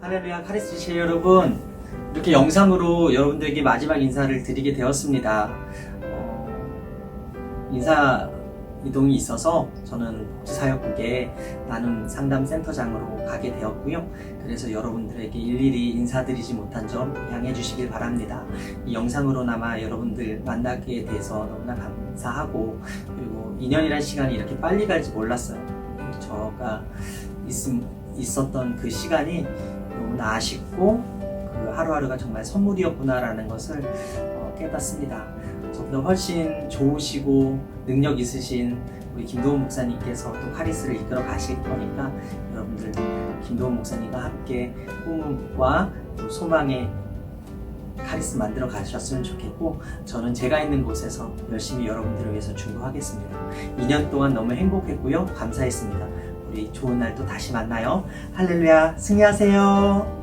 할렐루야 카리스체 여러분 이렇게 영상으로 여러분들에게 마지막 인사를 드리게 되었습니다. 어, 인사 이동이 있어서 저는 복지사역국에 나눔 상담 센터장으로 가게 되었고요. 그래서 여러분들에게 일일이 인사드리지 못한 점 양해해 주시길 바랍니다. 이 영상으로나마 여러분들 만나게 돼서 너무나 감사하고 그리고 2년이라는 시간이 이렇게 빨리 갈지 몰랐어요. 저가 있음, 있었던 그 시간이 너무나 아쉽고 그 하루하루가 정말 선물이었구나라는 것을 어, 깨닫습니다. 저보다 훨씬 좋으시고 능력 있으신 우리 김도훈 목사님께서 또 카리스를 이끌어 가실 거니까 여러분들 김도훈 목사님과 함께 꿈과 또 소망의 카리스 만들어 가셨으면 좋겠고 저는 제가 있는 곳에서 열심히 여러분들을 위해서 중보하겠습니다. 2년 동안 너무 행복했고요. 감사했습니다. 우리 좋은 날 또 다시 만나요. 할렐루야 승리하세요.